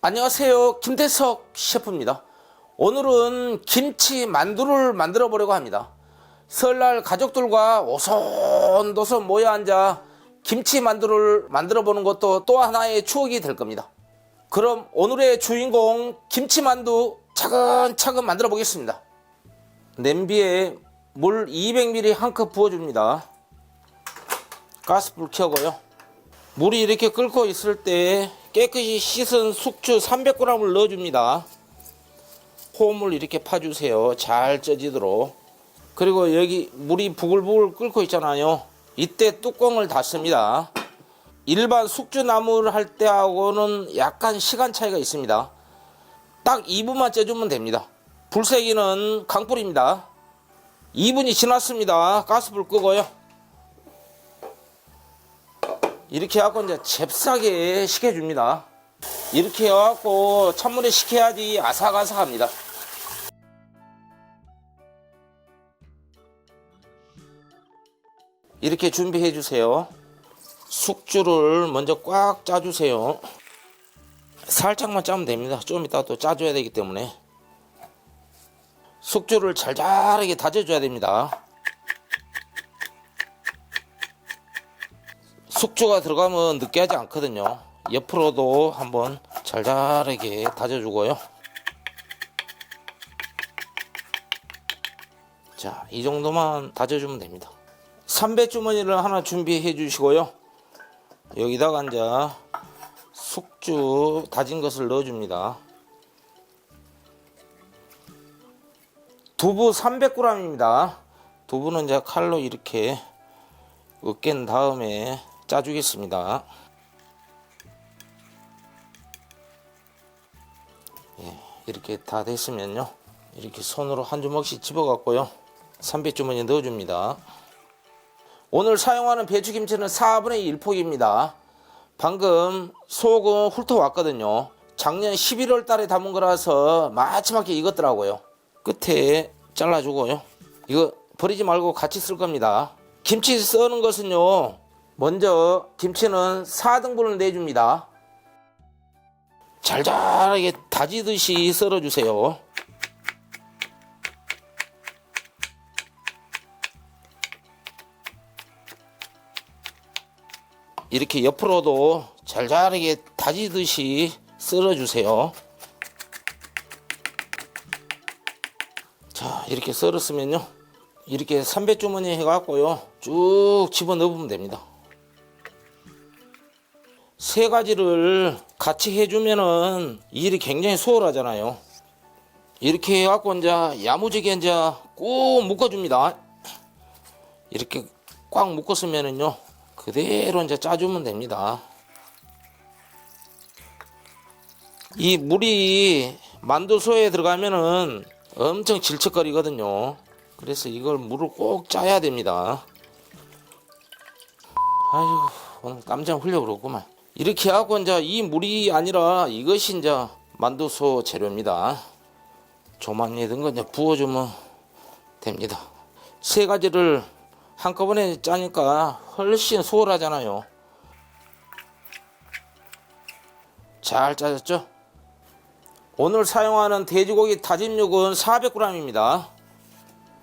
안녕하세요. 김대석 셰프입니다. 오늘은 김치 만두를 만들어 보려고 합니다. 설날 가족들과 오손도손 모여 앉아 김치 만두를 만들어 보는 것도 또 하나의 추억이 될 겁니다. 그럼 오늘의 주인공 김치 만두 차근차근 만들어 보겠습니다. 냄비에 물 200ml 한 컵 부어줍니다. 가스불 켜고요. 물이 이렇게 끓고 있을 때 깨끗이 씻은 숙주 300g을 넣어줍니다. 호물 이렇게 파주세요. 잘 쪄지도록. 그리고 여기 물이 부글부글 끓고 있잖아요. 이때 뚜껑을 닫습니다. 일반 숙주나물 할 때하고는 약간 시간 차이가 있습니다. 딱 2분만 쪄주면 됩니다. 불세기는 강불입니다. 2분이 지났습니다. 가스불 끄고요. 이렇게 해갖고 이제 잽싸게 식혀줍니다. 이렇게 해갖고 찬물에 식혀야지 아삭아삭합니다. 이렇게 준비해 주세요. 숙주를 먼저 꽉 짜주세요. 살짝만 짜면 됩니다. 좀 이따 또 짜줘야 되기 때문에 숙주를 잘잘하게 다져줘야 됩니다. 숙주가 들어가면 느끼하지 않거든요. 옆으로도 한번 잘잘하게 다져주고요. 자, 이 정도만 다져주면 됩니다. 삼배 주머니를 하나 준비해 주시고요. 여기다가 이제 숙주 다진 것을 넣어줍니다. 두부 300g입니다. 두부는 이제 칼로 이렇게 으깬 다음에 짜주겠습니다. 예, 이렇게 다 됐으면요. 이렇게 손으로 한 주먹씩 집어갖고요. 300주머니에 넣어줍니다. 오늘 사용하는 배추김치는 4분의 1 폭입니다. 방금 소금 훑어왔거든요. 작년 11월 달에 담은 거라서 마지막에 익었더라고요. 끝에 잘라주고요. 이거 버리지 말고 같이 쓸 겁니다. 김치 써는 것은요. 먼저 김치는 4등분을 내줍니다. 잘잘하게 다지듯이 썰어주세요. 이렇게 옆으로도 잘잘하게 다지듯이 썰어주세요. 자, 이렇게 썰었으면요. 이렇게 300주머니 해갖고요. 쭉 집어 넣으면 됩니다. 세 가지를 같이 해주면은 일이 굉장히 수월하잖아요. 이렇게 해갖고 이제 야무지게 이제 꾹 묶어줍니다. 이렇게 꽉 묶었으면은요. 그대로 이제 짜주면 됩니다. 이 물이 만두소에 들어가면은 엄청 질척거리거든요. 그래서 이걸 물을 꼭 짜야 됩니다. 아이고 오늘 땀 좀 흘려 그러구만. 이렇게 하고 이제 이 물이 아니라 이것이 이제 만두소 재료입니다. 조만에 든거 이제 부어주면 됩니다. 세 가지를 한꺼번에 짜니까 훨씬 수월하잖아요. 잘 짜졌죠? 오늘 사용하는 돼지고기 다짐육은 400g입니다.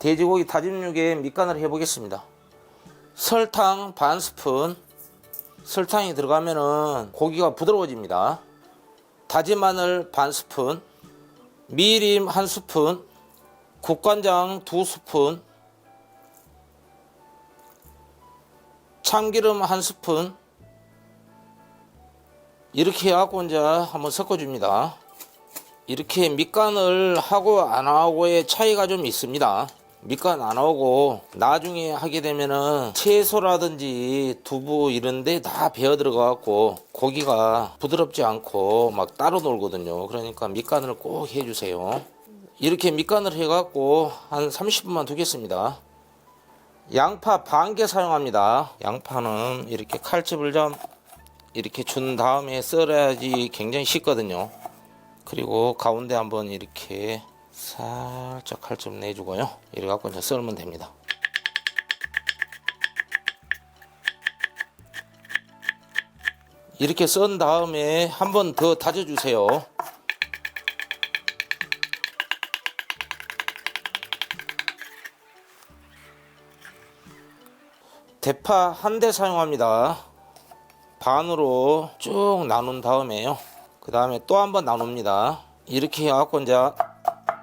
돼지고기 다짐육에 밑간을 해보겠습니다. 설탕 반 스푼. 설탕이 들어가면은 고기가 부드러워집니다. 다진 마늘 반 스푼. 미림 한 스푼. 국간장 두 스푼. 참기름 한 스푼 이렇게 해갖고 이제 한번 섞어줍니다. 이렇게 밑간을 하고 안 하고의 차이가 좀 있습니다. 밑간 안 하고 나중에 하게 되면은 채소라든지 두부 이런데 다 배어 들어가갖고 고기가 부드럽지 않고 막 따로 놀거든요. 그러니까 밑간을 꼭 해주세요. 이렇게 밑간을 해갖고 한 30분만 두겠습니다. 양파 반 개 사용합니다. 양파는 이렇게 칼집을 좀 이렇게 준 다음에 썰어야지 굉장히 쉽거든요. 그리고 가운데 한번 이렇게 살짝 칼집 내주고요. 이래 갖고 이제 썰면 됩니다. 이렇게 썬 다음에 한 번 더 다져주세요. 대파 한 대 사용합니다. 반으로 쭉 나눈 다음에요. 그 다음에 또 한 번 나눕니다. 이렇게 해갖고 이제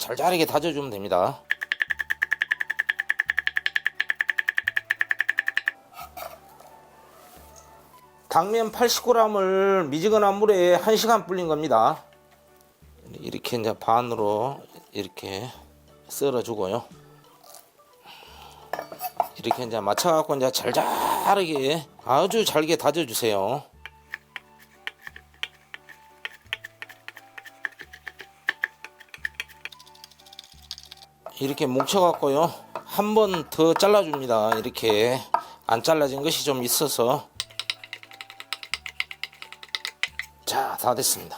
잘잘하게 다져주면 됩니다. 당면 80g을 미지근한 물에 1시간 불린 겁니다. 이렇게 이제 반으로 이렇게 썰어주고요. 이렇게 이제 맞춰갖고 이제 잘잘하게 아주 잘게 다져주세요. 이렇게 뭉쳐갖고요. 한 번 더 잘라줍니다. 이렇게 안 잘라진 것이 좀 있어서 자, 다 됐습니다.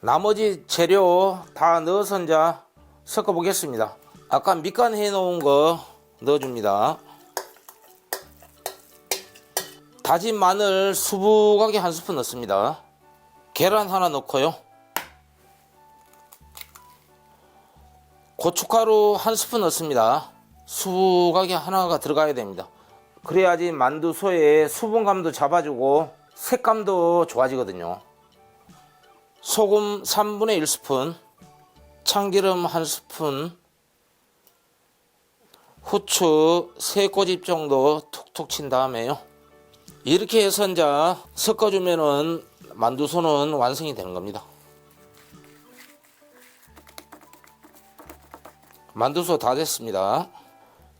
나머지 재료 다 넣어서 이제 섞어 보겠습니다. 아까 밑간 해 놓은 거 넣어줍니다. 다진 마늘 수북하게 한 스푼 넣습니다. 계란 하나 넣고요. 고춧가루 한 스푼 넣습니다. 수북하게 하나가 들어가야 됩니다. 그래야지 만두소의 수분감도 잡아주고 색감도 좋아지거든요. 소금 3분의 1 스푼, 참기름 1 스푼, 후추 3꼬집 정도 툭툭 친 다음에요. 이렇게 해서 이제 섞어주면은 만두소는 완성이 되는 겁니다. 만두소 다 됐습니다.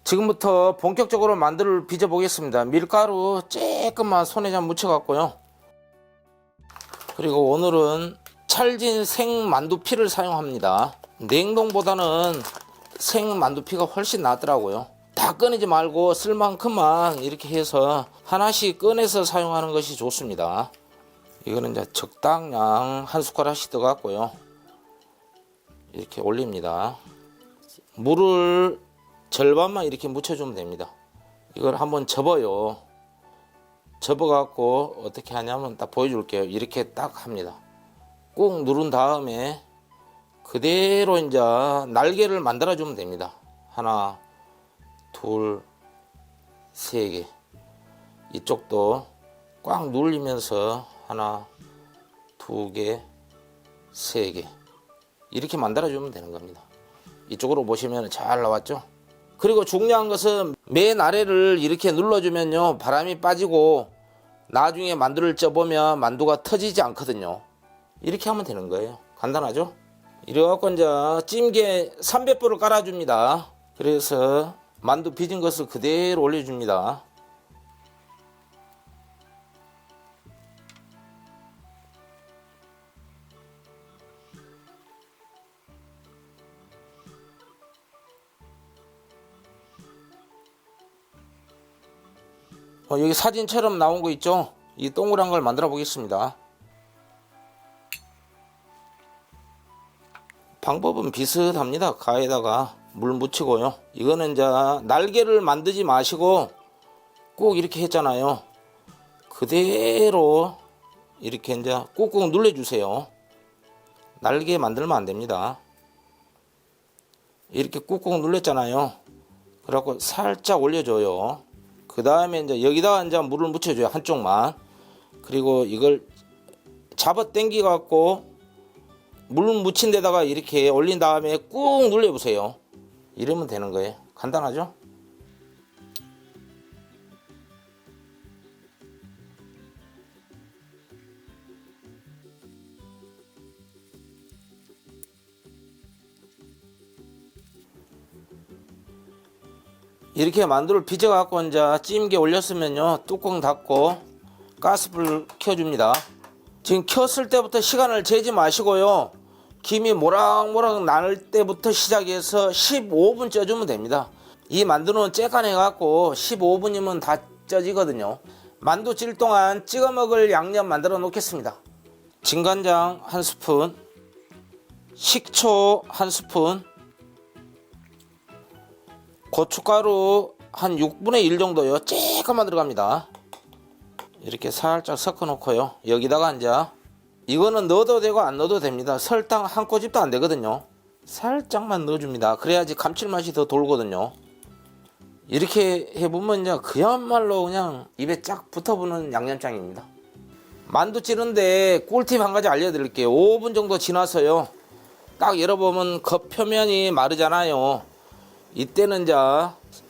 지금부터 본격적으로 만두를 빚어 보겠습니다. 밀가루 조금만 손에 좀 묻혀 갖고요. 그리고 오늘은 찰진 생 만두피를 사용합니다. 냉동보다는 생 만두피가 훨씬 낫더라고요. 다 꺼내지 말고 쓸 만큼만 이렇게 해서 하나씩 꺼내서 사용하는 것이 좋습니다. 이거는 이제 적당량 한 숟가락씩 들어갔고요. 이렇게 올립니다. 물을 절반만 이렇게 묻혀주면 됩니다. 이걸 한번 접어요. 접어갖고 어떻게 하냐면 딱 보여줄게요. 이렇게 딱 합니다. 꾹 누른 다음에 그대로 이제 날개를 만들어주면 됩니다. 하나, 둘, 세 개. 이쪽도 꽉 눌리면서 하나, 두 개, 세 개. 이렇게 만들어주면 되는 겁니다. 이쪽으로 보시면 잘 나왔죠? 그리고 중요한 것은 맨 아래를 이렇게 눌러주면요 바람이 빠지고 나중에 만두를 쪄보면 만두가 터지지 않거든요. 이렇게 하면 되는 거예요. 간단하죠? 이래갖고 이제 찜기에 300불을 깔아줍니다. 그래서 만두 빚은 것을 그대로 올려줍니다 어, 여기 사진처럼 나온 거 있죠? 이 동그란 걸 만들어 보겠습니다. 방법은 비슷합니다. 가에다가 물 묻히고요. 이거는 이제 날개를 만들지 마시고 꼭 이렇게 했잖아요. 그대로 이렇게 이제 꾹꾹 눌러주세요. 날개 만들면 안 됩니다. 이렇게 꾹꾹 눌렀잖아요. 그래갖고 살짝 올려줘요. 그 다음에 이제 여기다가 이제 물을 묻혀줘요 한쪽만. 그리고 이걸 잡아 당겨 갖고 물 묻힌 데다가 이렇게 올린 다음에 꾹 눌려 보세요. 이러면 되는 거예요. 간단하죠 이렇게 만두를 빚어 갖고 이제 찜기에 올렸으면요 뚜껑 닫고 가스불 켜줍니다. 지금 켰을 때부터 시간을 재지 마시고요 김이 모락모락 날 때부터 시작해서 15분 쪄주면 됩니다. 이 만두는 째간해 갖고 15분이면 다 쪄지거든요. 만두 찔 동안 찍어 먹을 양념 만들어 놓겠습니다. 진간장 한 스푼 식초 한 스푼 고춧가루 한 6분의 1 정도요. 조금만 들어갑니다. 이렇게 살짝 섞어 놓고요. 여기다가 이제 이거는 넣어도 되고 안 넣어도 됩니다. 설탕 한 꼬집도 안 되거든요. 살짝만 넣어줍니다. 그래야지 감칠맛이 더 돌거든요. 이렇게 해보면 이제 그야말로 그냥 입에 쫙 붙어보는 양념장입니다. 만두 찌는데 꿀팁 한 가지 알려드릴게요. 5분 정도 지나서요. 딱 열어보면 겉표면이 마르잖아요. 이때는 이제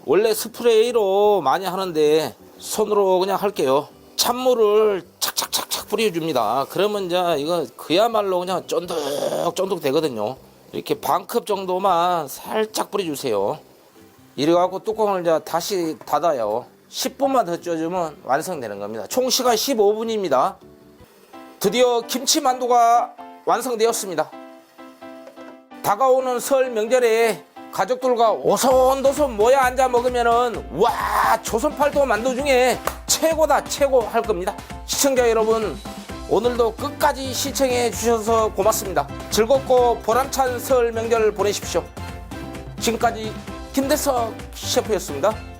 원래 스프레이로 많이 하는데 손으로 그냥 할게요. 찬물을 착착착착 뿌려줍니다. 그러면 이제 이거 그야말로 그냥 쫀득쫀득 되거든요. 이렇게 반컵 정도만 살짝 뿌려주세요. 이래갖고 뚜껑을 이제 다시 닫아요. 10분만 더 쪄주면 완성되는 겁니다. 총 시간 15분입니다. 드디어 김치 만두가 완성되었습니다. 다가오는 설 명절에 가족들과 오손도손 모여 앉아 먹으면은 와 조선팔도 만두 중에 최고다 최고 할 겁니다. 시청자 여러분 오늘도 끝까지 시청해 주셔서 고맙습니다. 즐겁고 보람찬 설 명절 보내십시오. 지금까지 김대석 셰프였습니다.